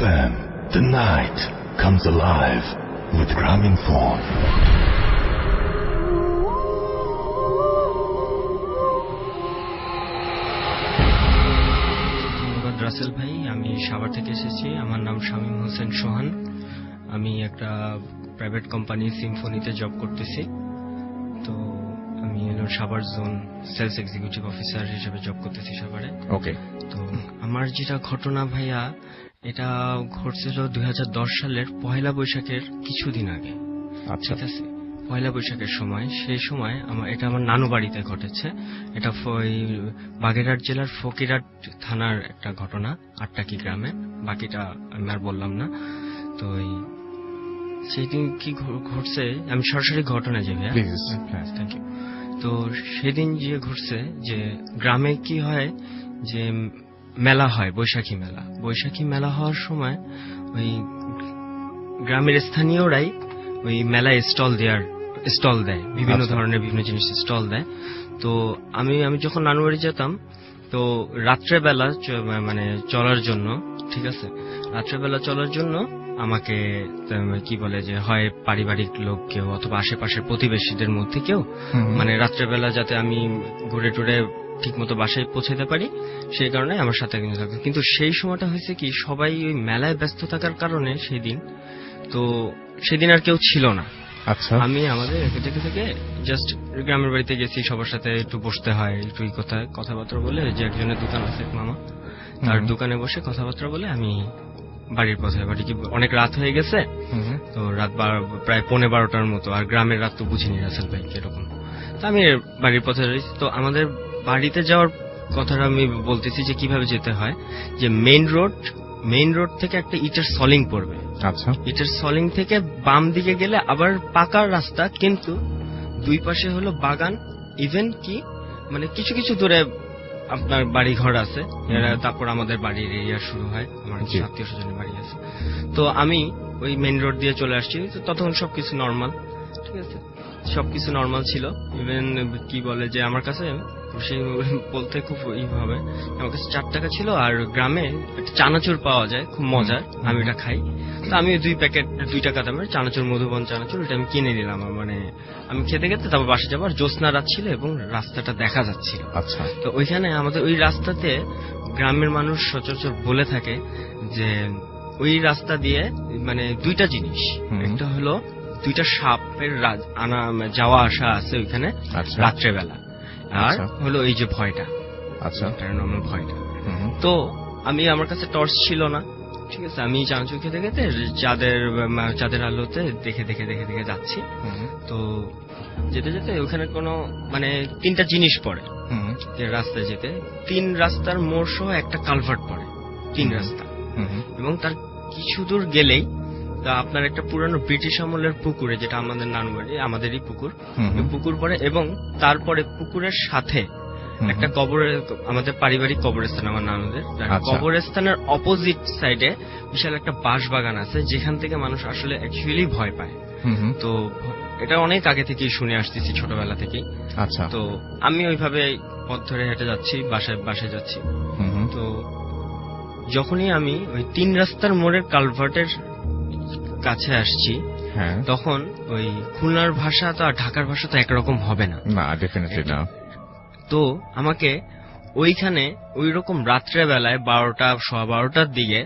FM, the night comes alive with Graminphone. ধন্যবাদ রাসেল ভাই আমি সাভার থেকে এসেছি। আমার নাম শামীম হোসেন সোহান। আমি একটা প্রাইভেট কোম্পানি সিম্ফনিতে জব করতেছি। তো আমি হলো Savar zone sales executive officer হিসেবে জব করতেছি সাভারে। ওকে তো আমার যেটা ঘটনা ভাইয়া এটা ঘটছিল দুই হাজার দশ সালের পয়লা বৈশাখের কিছুদিন আগে। আচ্ছা। ঠিক আছে? পয়লা বৈশাখের সময় সেই সময় আমার এটা আমার নানু বাড়িতে ঘটেছে। এটা ওই বাগেরহাট জেলার ফকিরহাট থানার একটা ঘটনা আটটাকি গ্রামে। বাকিটা আমি আর বললাম না। তো ওই সেই দিন কি ঘটছে আমি সরাসরি ঘটনা ভাইয়া। হ্যাঁ থ্যাংক ইউ তো সেদিন যে ঘটছে যে গ্রামে কি হয় যে মেলা হয় বৈশাখী মেলা। বৈশাখী মেলা হওয়ার সময় ওই গ্রামের স্থানীয়রাই ওই মেলায় স্টল দেওয়ার স্টল দেয়। বিভিন্ন আচ্ছা। ধরনের বিভিন্ন জিনিস স্টল দেয়। তো আমি আমি যখন নানু বাড়ি যেতাম তো রাত্রেবেলা মানে চলার জন্য ঠিক আছে? রাত্রেবেলা চলার জন্য আমাকে কি বলে যে হয় পারিবারিক লোক কেউ অথবা আশেপাশের প্রতিবেশীদের মধ্যে কেউ মানে রাত্রেবেলা যাতে আমি ঘুরে টুরে ঠিক মতো বাসায় পৌঁছাতে পারি সেই কারণে আমার সাথে কিন্তু থাকতো কিন্তু সেই সময়টা হয়েছে কি সবাই ওই মেলায় ব্যস্ত থাকার কারণে সেই দিন তো সেদিন আর কেউ ছিল না। আচ্ছা। আমি আমাদের থেকে থেকে জাস্ট গ্রামের বাড়িতে গেছি সবার সাথে একটু বসতে হয় একটু কথা কথাবার্তা বলে যে একজনের দোকান আছে মামা তার দোকানে বসে কথাবার্তা বলে আমি বাড়ির পথে বাড়ি কি অনেক রাত হয়ে গেছে তো রাত প্রায় পৌনে বারোটার মতো আর গ্রামের রাত তো বুঝিনি রাসেল ভাই কীরকম। তো আমি বাড়ির পথে রয়েছি তো আমাদের বাড়িতে যাওয়ার কথাটা আমি বলতেছি যে কীভাবে যেতে হয় যে মেইন রোড মেইন রোড থেকে একটা ইটের সলিং পড়বে। আচ্ছা। ইটের সলিং থেকে বাম দিকে গেলে আবার পাকা রাস্তা কিন্তু দুই পাশে হলো বাগান ইভেন কি মানে কিছু কিছু দূরে আপনার বাড়ি ঘর আছে তারপর আমাদের বাড়ির এরিয়া শুরু হয় আমার আত্মীয় স্বজনের বাড়ি আছে। তো আমি ওই মেইন রোড দিয়ে চলে আসছি তো তখন সবকিছু নর্মাল ঠিক আছে? সবকিছু নর্মাল ছিল ইভেন কি বলে যে আমার কাছে সেই বলতে খুব ইভাবে আমার কাছে চার টাকা ছিল আর গ্রামে একটা চানাচুর পাওয়া যায় খুব মজার। আমি এটা খাই। তো আমি দুই প্যাকেট দুই টাকা দামের চানাচুর মধুবন চানাচুর এটা আমি কিনে নিলাম। মানে আমি খেতে খেতে তারপর বাসে যাব আর জ্যোৎস্না রাত ছিল এবং রাস্তাটা দেখা যাচ্ছিল। আচ্ছা। তো ওইখানে আমাদের ওই রাস্তাতে গ্রামের মানুষ সচরাচর বলে থাকে যে ওই রাস্তা দিয়ে মানে দুইটা জিনিস। একটা হলো দুইটা সাপের আনা যাওয়া আসা আছে ওইখানে আচ্ছা। রাত্রেবেলা। আর আচ্ছা। হলো এই যে ভয়টা। আচ্ছা। প্যারানর্মাল ভয়টা। তো আমি আমার কাছে টর্চ ছিল না। ঠিক আছে? আমি চানাচুর খেতে খেতে চাঁদের চাঁদের আলোতে দেখে দেখে দেখে দেখে যাচ্ছি। তো যেতে যেতে ওখানে কোনো মানে তিনটা জিনিস পড়ে। রাস্তায় যেতে তিন রাস্তার মোড় সহ একটা কালভার্ট পড়ে। তিন রাস্তা। এবং তার কিছু দূর গেলেই আপনার একটা পুরানো ব্রিটিশ আমলের পুকুরে যেটা আমাদের নানুবাড়ি আমাদেরই পুকুর। পুকুর পরে এবং তারপরে পুকুরের সাথে একটা কবরের আমাদের পারিবারিক কবরস্থান আমার নানুদের। আচ্ছা। কবরস্থানের অপোজিট সাইডে বিশাল একটা বাঁশ বাগান আছে যেখান থেকে মানুষ আসলে অ্যাকচুয়ালি ভয় পায়। তো এটা অনেক আগে থেকেই শুনে আসতেছি ছোটবেলা থেকেই। আচ্ছা। তো আমি ওইভাবে পথ ধরে হেঁটে যাচ্ছি বাসায় বাসায় যাচ্ছি। তো যখনই আমি ওই তিন রাস্তার মোড়ের কালভার্টের কাছে আসছি হ্যাঁ। তখন ওই খুলনার ভাষা তো আর ঢাকার ভাষা তো একরকম হবে না। না ডেফিনেটলি না। তো আমাকে ওইখানে ওই রকম রাত্রেবেলায় বারোটা সোয়া বারোটার দিকে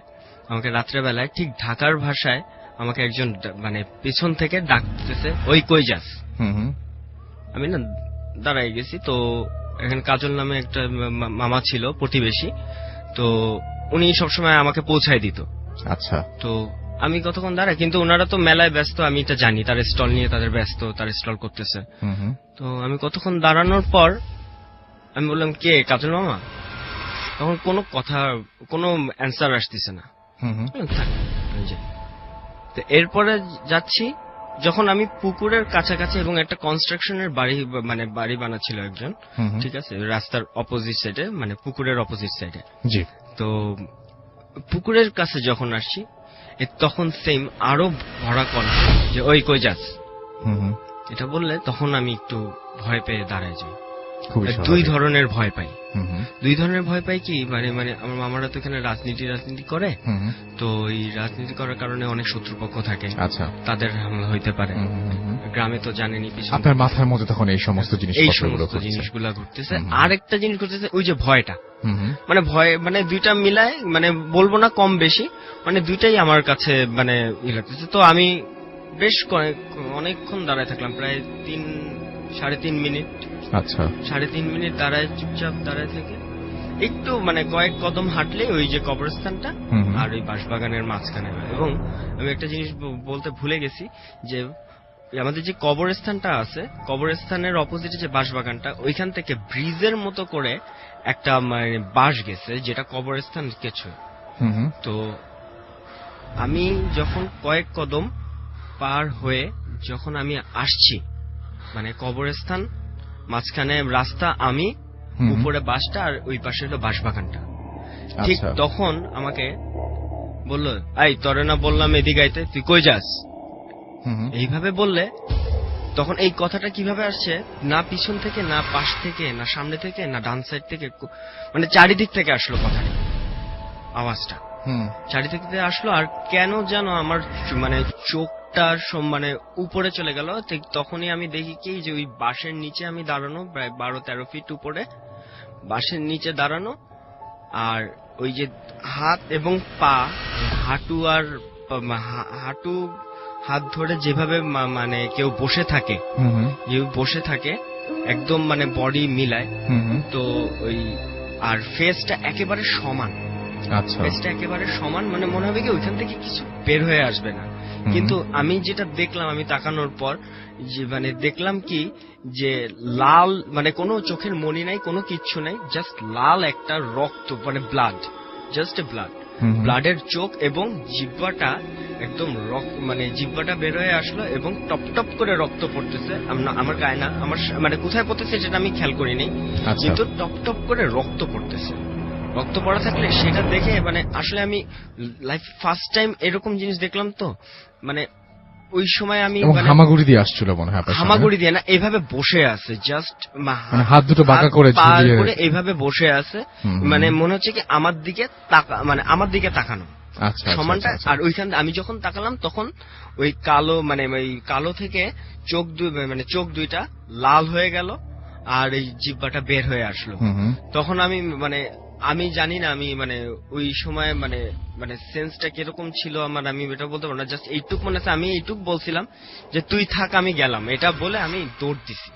আমাকে রাত্রেবেলায় ঠিক ঢাকার ভাষায় আমাকে একজন মানে পেছন থেকে ডাকতেছে ওই কই যাস? আমি না দাঁড়াই গেছি তো এখানে কাজল নামে একটা মামা ছিল প্রতিবেশী তো উনি সবসময় আমাকে পৌঁছায় দিত। আচ্ছা। তো আমি কতক্ষণ দাঁড়াই? কিন্তু ওনারা তো মেলায় ব্যস্ত আমি এটা জানি। তার স্টল নিয়ে তাদের ব্যস্ত তার স্টল করতেছে। তো আমি কতক্ষণ দাঁড়ানোর পর আমি বললাম কে? কাজল মামা? তখন কোনো কথা কোনো অ্যান্সার আসতেছে না। তো এরপরে যাচ্ছি যখন আমি পুকুরের কাছাকাছি এবং একটা কনস্ট্রাকশনের বাড়ি মানে বাড়ি বানাচ্ছিল একজন ঠিক আছে? রাস্তার অপোজিট সাইডে মানে পুকুরের অপোজিট সাইডে জি। তো পুকুরের কাছে যখন আসছি তখন সেম আরও ভরা কণ্ঠ যে ওই কই যাস? এটা বললে তখন আমি একটু ভয় পেয়ে দাঁড়ায় যাই। দুই ধরনের ভয় পাই। দুই ধরনের ভয় পাই কি? মানে মানে আমার মামারা তো এখানে রাজনীতি রাজনীতি করে। তো এই রাজনীতি করার কারণে অনেক শত্রুপক্ষ থাকে। আচ্ছা। তাদের হামলা হইতে পারে। গ্রামে তো পিছনে। আপনার মাথার মধ্যে তখন এই সমস্ত জিনিস এই সমস্ত জিনিসগুলা ঘটতেছে হুম। আরেকটা জিনিস ঘটতেছে ওই যে ভয়টা। মানে ভয় মানে দুইটা মিলায় মানে বলব না কম বেশি মানে দুইটাই আমার কাছে মানে ই লাগতেছে। তো আমি বেশ অনেকক্ষণ দাঁড়ায় থাকলাম প্রায় তিন সাড়ে তিন মিনিট। আচ্ছা। সাড়ে তিন মিনিট দাঁড়ায় চুপচাপ দাঁড়ায় থেকে একটু মানে কয়েক কদম হাঁটলে ওই যে কবরস্থানটা আর ওই বাঁশবাগানের মাঝখানে এবং আমি একটা জিনিস বলতে ভুলে গেছি যে আমাদের যে কবরস্থানটা আছে কবরস্থানের অপোজিটে যে বাঁশবাগানটা ওইখান থেকে ব্রিজের মতো করে একটা মানে বাঁশ গেছে যেটা কবরস্থান কিছু তো আমি যখন কয়েক কদম পার হয়ে যখন আমি আসছি মানে কবরস্থান মাঝখানে রাস্তা আমি উপরে বাসটা আর ওই পাশে হলো বাঁশবাগানটা। ঠিক আচ্ছা। তখন আমাকে বলল এই তরে না বললাম এদিকে আইতে তুই কই যাস? এইভাবে বললে তখন এই কথাটা কীভাবে আসছে? না পিছন থেকে না পাশ থেকে না সামনে থেকে না ডান সাইড থেকে মানে চারিদিক থেকে আসলো কথাটা আওয়াজটা। চারিদিক থেকে আসলো আর কেন যেন আমার মানে চোখটা মানে উপরে চলে গেল ঠিক তখনই আমি দেখি কি যে ওই বাঁশের নিচে আমি দাঁড়ানো প্রায় বারো তেরো ফিট উপরে বাঁশের নিচে দাঁড়ানো আর ওই যে হাত এবং পা হাঁটু আর হাঁটু হাত ধরে যেভাবে মানে কেউ বসে থাকে কেউ বসে থাকে একদম মানে বডি মিলায় তো ওই আর ফেসটা একেবারে সমান। আচ্ছা। ফেসটা একেবারে সমান মানে মনে হবে কি ওইখান থেকে কিছু বের হয়ে আসবে না। কিন্তু আমি যেটা দেখলাম আমি তাকানোর পর যে মানে দেখলাম কি যে লাল মানে কোনো চোখের মনি নাই কোনো কিচ্ছু নাই জাস্ট লাল একটা রক্ত মানে ব্লাড জাস্ট এ ব্লাড ব্লাডের চোখ এবং জিব্বাটা একদম রক্ত মানে জিব্বাটা বের হয়ে আসলো এবং টপ টপ করে রক্ত পড়তেছে। আমার গায়ে না আমার মানে কোথায় পড়তেছে সেটা আমি খেয়াল করিনি। আচ্ছা। কিন্তু টপ টপ করে রক্ত পড়তেছে। রক্ত পড়া থাকলে সেটা দেখে মানে আসলে আমি লাইফ ফার্স্ট টাইম এরকম জিনিস দেখলাম তো মানে ওই সময় আমি মানে হামাগুড়ি দিয়ে আসছিল মনে হয় হামাগুড়ি দিয়ে না এভাবে বসে আছে জাস্ট মানে হাত দুটো বাঁকা করে এইভাবে বসে আছে। মানে মনে হচ্ছে কি আমার দিকে তাকা মানে আমার দিকে তাকানো। আচ্ছা আচ্ছা, সমানটা আচ্ছা, আর ওইখান আমি যখন তাকালাম তখন ওই কালো মানে ওই কালো থেকে চোখ দুই মানে চোখ দুইটা লাল হয়ে গেল আর এই জিব্বাটা বের হয়ে আসলো। তখন আমি মানে আমি জানি না আমি মানে ওই সময় মানে মানে সেন্সটা কীরকম ছিল আমার আমি এটা বলতে পারব না জাস্ট এইটুক মনে আছে আমি এইটুক বলছিলাম যে তুই থাক আমি গেলাম। এটা বলে আমি দৌড় দিছি।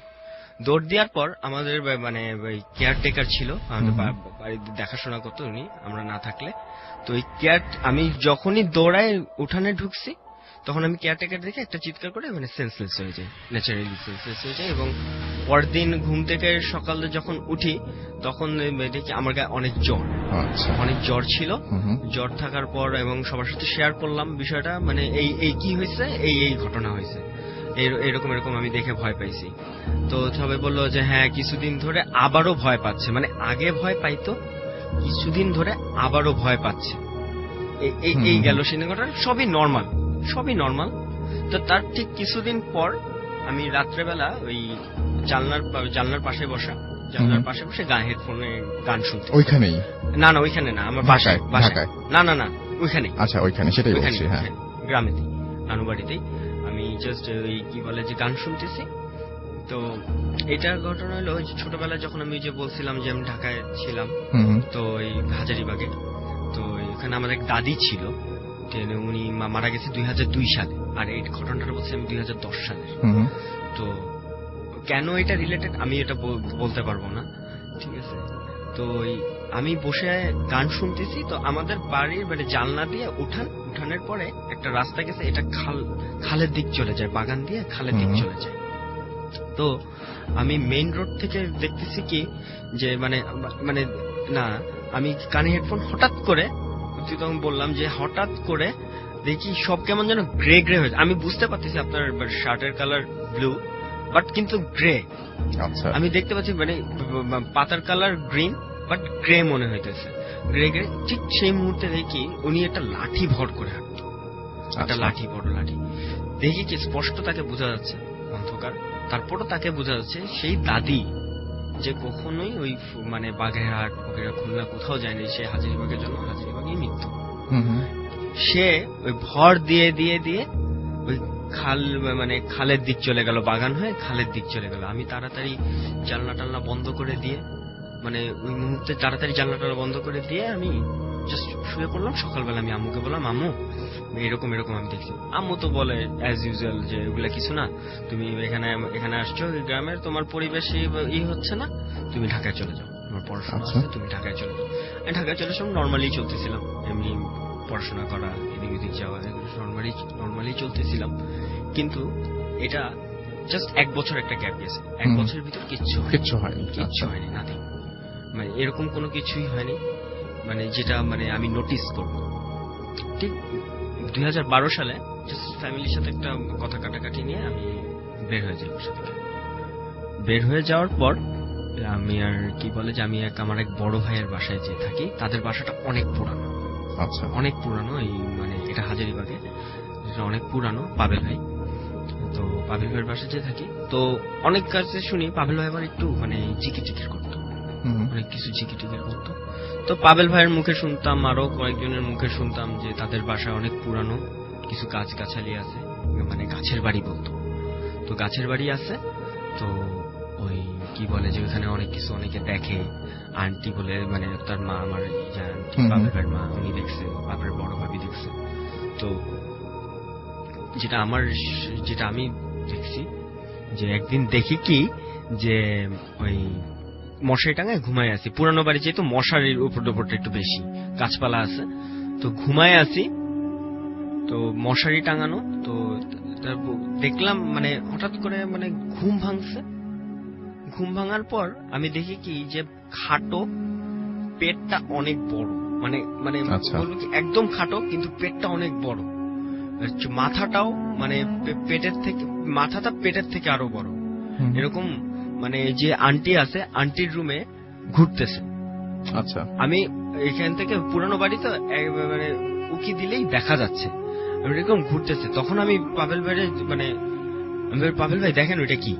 দৌড় দেওয়ার পর আমাদের মানে কেয়ারটেকার ছিল আমাদের বাড়িতে দেখাশোনা করতো উনি আমরা না থাকলে। তো ওই কেয়ার আমি যখনই দৌড়ায় উঠানে ঢুকছি তখন আমি কেয়ারটেকার দেখে একটা চিৎকার করে মানে সেন্সলেস হয়ে যাই ন্যাচারালি সেন্সলেস হয়ে যায় এবং পরের দিন ঘুম থেকে সকালে যখন উঠি তখন দেখি আমার গায়ে অনেক জ্বর। আচ্ছা। অনেক জ্বর ছিল। জ্বর থাকার পর এবং সবার সাথে শেয়ার করলাম বিষয়টা মানে এই এই কি হয়েছে? এই এই ঘটনা হয়েছে। এই- এরকম এরকম আমি দেখে ভয় পাইছি। তো সবাই বলল যে হ্যাঁ কিছুদিন ধরে আবারও ভয় পাচ্ছে। মানে আগে ভয় পাইতো কিছুদিন ধরে আবারও ভয় পাচ্ছে। এই গেল সিনেমাটা সবই নর্মাল সবই নর্মাল তো তার ঠিক কিছুদিন পর আমি রাত্রেবেলা ওই জানলার জানলার পাশে বসা জানলার পাশে বসে গান হেডফোনে গান শুনতে ওইখানেই? না না ওইখানে না আমার বাসায় বাসায়। না না না ওইখানে। আচ্ছা ওইখানে সেটাই বলছি হ্যাঁ। গ্রামেতেই নানু বাড়িতেই আমি জাস্ট ওই কি বলে যে গান শুনতেছি। তো এটার ঘটনা হলো ওই যে ছোটবেলায় যখন আমি যে বলছিলাম যে আমি ঢাকায় ছিলাম তো এই হাজারিবাগে তো এখানে আমার এক দাদি ছিল। উনি মারা গেছে দুই হাজার দুই সালে আর এই ঘটনাটা বলছি আমি দুই সালের হুম, তো কেন এটা রিলেটেড আমি এটা বলতে পারব না ঠিক আছে? তো আমি বসে গান শুনতেছি তো আমাদের বাড়ির মানে জানলা দিয়ে উঠান উঠানের পরে একটা রাস্তা গেছে এটা খাল খালের দিক চলে যায় বাগান দিয়ে খালের দিক চলে যায়। তো আমি মেইন রোড থেকে দেখতেছি কি যে মানে মানে না আমি কানে হেডফোন হঠাৎ করে তুই তখন বললাম যে হঠাৎ করে দেখি সব কেমন যেন গ্রে গ্রে হয়েছে। আমি বুঝতে পারতেছি আপনার শার্টের কালার ব্লু বাট কিন্তু গ্রে আচ্ছা। আমি দেখতে পাচ্ছি মানে পাতার কালার গ্রিন বাট গ্রে মনে হইতেছে। গ্রে গ্রে ঠিক সেই মুহূর্তে দেখি উনি একটা লাঠি ভর করে হাঁটতো একটা আচ্ছা। লাঠি বড় লাঠি। দেখি কি স্পষ্ট তাকে বোঝা যাচ্ছে অন্ধকার। তারপরও তাকে বোঝা যাচ্ছে সেই দাদি। যে কখনোই ওই মানে বাগেরহাট বগেরা খুলনা কোথাও যায়নি সে হাজারিবাগের জন্য হাজারিবাগেই মৃত্যু। সে ওই ভর দিয়ে দিয়ে দিয়ে ওই খাল মানে খালের দিক চলে গেল বাগান হয়ে খালের দিক চলে গেল আমি তাড়াতাড়ি জানলা টালনা বন্ধ করে দিয়ে মানে ওই মুহূর্তে তাড়াতাড়ি জানলা টালনা বন্ধ করে দিয়ে আমি জাস্ট শুয়ে পড়লাম সকালবেলা আমি আম্মুকে বললাম আম্মু এরকম এরকম আমি দেখছি। আম্মু তো বলে অ্যাজ ইউজুয়াল যে এগুলা কিছু না। তুমি এখানে এখানে আসছো গ্রামের তোমার পরিবেশে ই হচ্ছে না। তুমি ঢাকায় চলে যাও। তোমার পড়াশোনা আচ্ছা। আছে তুমি ঢাকায় চলে যাও। আমি ঢাকায় চলে এসে নর্মালি চলতেছিলাম। এমনি পড়াশোনা করা এদিক ওদিক যাওয়া এগুলো নর্মালি নর্মালি চলতেছিলাম। কিন্তু এটা জাস্ট এক বছর একটা গ্যাপ গেছে। এক। বছরের ভিতর কিচ্ছু। কিচ্ছু হয়নি কিচ্ছু আচ্ছা। হয়নি নাথিং মানে এরকম কোনো কিছুই হয়নি। মানে যেটা মানে আমি নোটিস করব। ঠিক দুই হাজার বারো সালে জাস্ট ফ্যামিলির সাথে একটা কথা কাটাকাটি নিয়ে আমি বের হয়ে যাই বাসা থেকে বের হয়ে যাওয়ার পর আমি আর কি বলে যে আমি এক আমার এক বড় ভাইয়ের বাসায় যে থাকি। তাদের বাসাটা অনেক পুরানো। আচ্ছা। অনেক পুরানো এই মানে এটা হাজারিবাগে। এটা অনেক পুরানো পাবেল ভাই। তো পাবেল ভাইয়ের বাসায় যে থাকি। তো অনেক কাছে শুনি পাবেল ভাই আবার একটু মানে চিকি চিকির করতো। অনেক কিছু চিকি টিকির করতো। তো পাবেল ভাইয়ের মুখে শুনতাম আরও কয়েকজনের মুখে শুনতাম যে তাদের বাসায় অনেক পুরানো কিছু গাছ গাছালি আছে মানে গাছের বাড়ি বলতো। তো গাছের বাড়ি আছে তো ওই কি বলে যে ওখানে অনেক কিছু অনেকে দেখে। আন্টি বলে মানে তার মা আমার। বাপের মা উনি দেখছে বাপের বড় ভাবি দেখছে। তো যেটা আমার যেটা আমি দেখছি যে একদিন দেখি কি যে ওই মশারি টাঙায় ঘুমায় আছি। পুরানো বাড়ি যেহেতু মশারির উপর উপরটা একটু বেশি। গাছপালা আছে। তো ঘুমায় আছি। তো মশারি টাঙানো তো দেখলাম মানে হঠাৎ করে মানে ঘুম ভাঙছে। ঘুম ভাঙার পর আমি দেখি কি যে খাটো পেটটা অনেক বড়। মানে মানে আচ্ছা। বলব কি একদম খাটো কিন্তু পেটটা অনেক বড়। মাথাটাও মানে পেটের থেকে মাথাটা পেটের থেকে আরও বড়। এরকম মানে যে আন্টি আছে আন্টির রুমে ঘুরতেছে। আচ্ছা। আমি এখান থেকে পুরানো বাড়ি তো মানে উকি দিলেই দেখা যাচ্ছে। এরকম ঘুরতেছে। তখন আমি পাবেল ভাইয়ের মানে আমি পাবেল ভাই দেখেন ওইটা কি?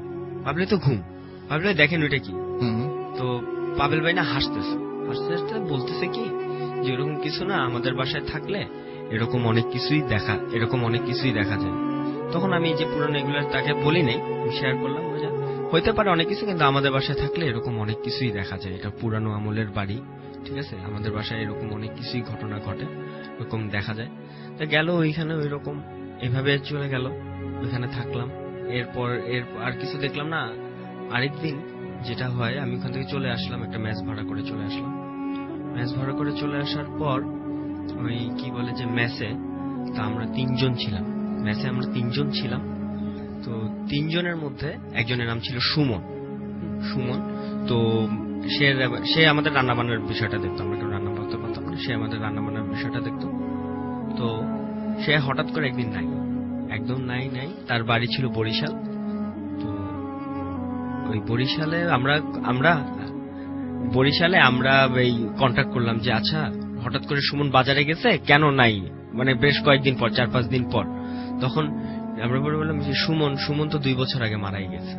পাবেল তো ঘুম। পাবেল ভাই দেখেন ওইটা কি। তো পাবেল ভাই না হাসতেছে। হাসতে হাসতে বলতেছে কি যে এরকম কিছু না আমাদের বাসায় থাকলে এরকম অনেক কিছুই দেখা এরকম অনেক কিছুই দেখা যায়। তখন আমি যে পুরনো এগুলো তাকে বলি নাই শেয়ার করলাম। হইতে পারে অনেক কিছু, কিন্তু আমাদের বাসায় থাকলে এরকম অনেক কিছুই দেখা যায়। এটা পুরানো আমলের বাড়ি, ঠিক আছে? আমাদের বাসায় এরকম অনেক কিছুই ঘটনা ঘটে এরকম দেখা যায়। তা গেল ওইখানে ওই রকম এভাবে চলে গেল, ওইখানে থাকলাম। এরপর, এর, আর কিছু দেখলাম না। আরেকদিন যেটা হয়, আমি ওখান থেকে চলে আসলাম, একটা ম্যাচ ভাড়া করে চলে আসলাম। ম্যাচ ভাড়া করে চলে আসার পর, ওই কি বলে যে ম্যাচে, তা আমরা তিনজন ছিলাম। ম্যাচে আমরা তিনজন ছিলাম। তো তিনজনের মধ্যে একজনের নাম ছিল সুমন। সুমন, তো সে সে আমাদের রান্না বান্নার বিষয়টা দেখতো, আমরা কেউ রান্না করতে পারতাম সে আমাদের রান্না বান্নার বিষয়টা দেখতো। তো সে হঠাৎ করে একদিন নাই, একদম নাই নাই, তার বাড়ি ছিল বরিশাল। তো ওই বরিশালে আমরা আমরা, বরিশালে আমরা এই কন্ট্যাক্ট করলাম যে আচ্ছা হঠাৎ করে সুমন বাজারে গেছে? কেন নাই? মানে বেশ কয়েকদিন পর, চার পাঁচ দিন পর। তখন আমরা পরে বললাম যে সুমন সুমন তো দুই বছর আগে মারাই গেছে।